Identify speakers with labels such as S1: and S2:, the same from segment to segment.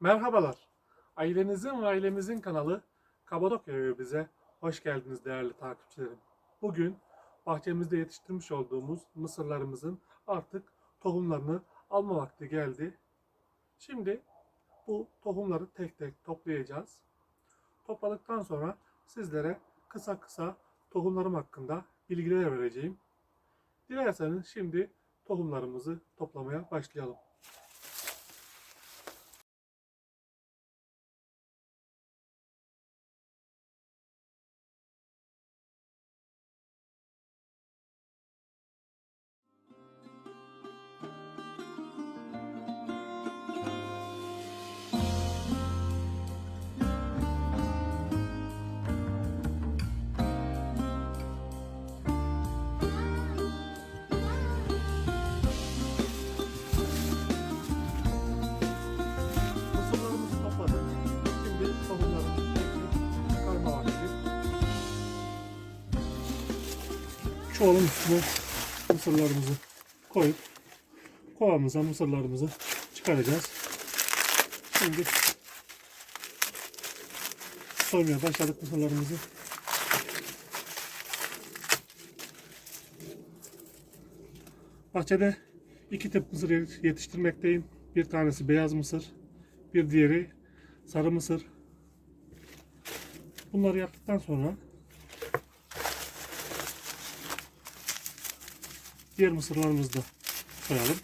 S1: Merhabalar. Ailenizin ve ailemizin kanalı Kapadokya bize hoş geldiniz değerli takipçilerim. Bugün bahçemizde yetiştirmiş olduğumuz mısırlarımızın artık tohumlarını alma vakti geldi. Şimdi bu tohumları tek tek toplayacağız. Topladıktan sonra sizlere kısa kısa tohumlarım hakkında bilgiler vereceğim. Dilerseniz şimdi tohumlarımızı toplamaya başlayalım. Çuvalın üstüne mısırlarımızı koyup kovamıza mısırlarımızı çıkaracağız. Şimdi soymaya başladık mısırlarımızı. Bahçede iki tip mısır yetiştirmekteyim. Bir tanesi beyaz mısır, bir diğeri sarı mısır. Bunları yaptıktan sonra diğer mısırlarımızı da koyalım.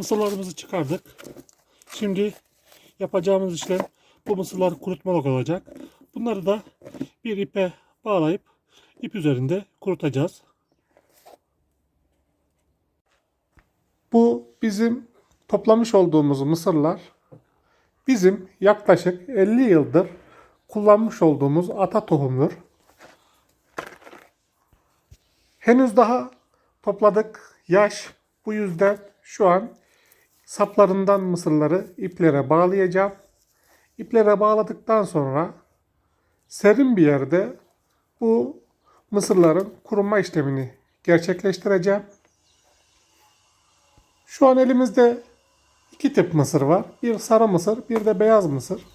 S1: Mısırlarımızı çıkardık. Şimdi yapacağımız işlem bu mısırları kurutmalık olacak. Bunları da bir ipe bağlayıp ip üzerinde kurutacağız. Bu bizim toplamış olduğumuz mısırlar bizim yaklaşık 50 yıldır kullanmış olduğumuz ata tohumdur. Henüz daha topladık yaş. Bu yüzden şu an saplarından mısırları iplere bağlayacağım. İplere bağladıktan sonra serin bir yerde bu mısırların kuruma işlemini gerçekleştireceğim. Şu an elimizde iki tip mısır var. Bir sarı mısır, bir de beyaz mısır.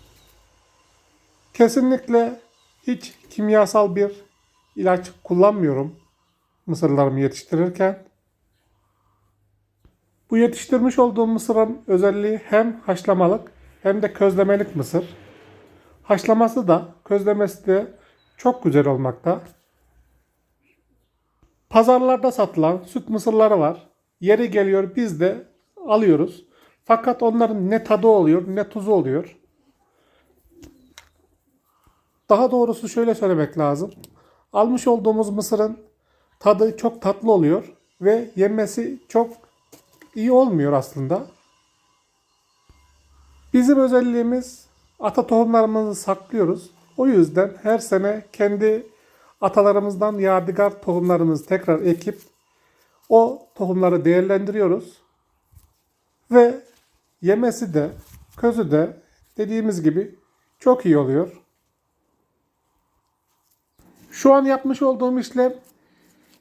S1: Kesinlikle hiç kimyasal bir ilaç kullanmıyorum mısırlarımı yetiştirirken. Bu yetiştirmiş olduğum mısırın özelliği hem haşlamalık hem de közlemelik mısır. Haşlaması da közlemesi de çok güzel olmakta. Pazarlarda satılan süt mısırları var. Yeri geliyor biz de alıyoruz. Fakat onların ne tadı oluyor ne tuzu oluyor. Daha doğrusu şöyle söylemek lazım. Almış olduğumuz mısırın tadı çok tatlı oluyor ve yemesi çok iyi olmuyor aslında. Bizim özelliğimiz ata tohumlarımızı saklıyoruz. O yüzden her sene kendi atalarımızdan yadigar tohumlarımızı tekrar ekip o tohumları değerlendiriyoruz. Ve yemesi de, közü de dediğimiz gibi çok iyi oluyor. Şu an yapmış olduğum işlem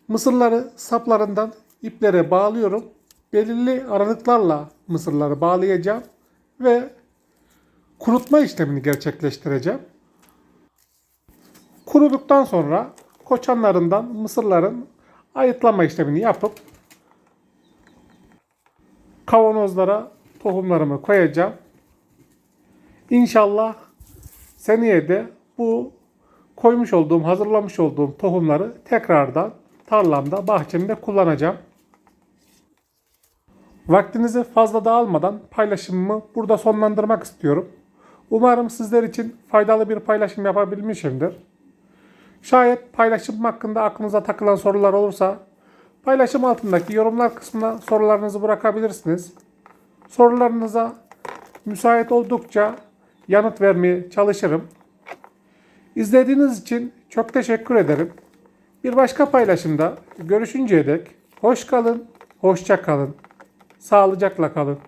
S1: mısırları saplarından iplere bağlıyorum. Belirli aralıklarla mısırları bağlayacağım ve kurutma işlemini gerçekleştireceğim. Kuruduktan sonra koçanlarından mısırların ayıtlama işlemini yapıp kavanozlara tohumlarımı koyacağım. İnşallah seneye de bu koymuş olduğum, hazırlamış olduğum tohumları tekrardan tarlamda, bahçemde kullanacağım. Vaktinizi fazla da almadan paylaşımımı burada sonlandırmak istiyorum. Umarım sizler için faydalı bir paylaşım yapabilmişimdir. Şayet paylaşım hakkında aklınıza takılan sorular olursa paylaşım altındaki yorumlar kısmına sorularınızı bırakabilirsiniz. Sorularınıza müsait oldukça yanıt vermeye çalışırım. İzlediğiniz için çok teşekkür ederim. Bir başka paylaşımda görüşünceye dek hoş kalın, hoşça kalın, sağlıcakla kalın.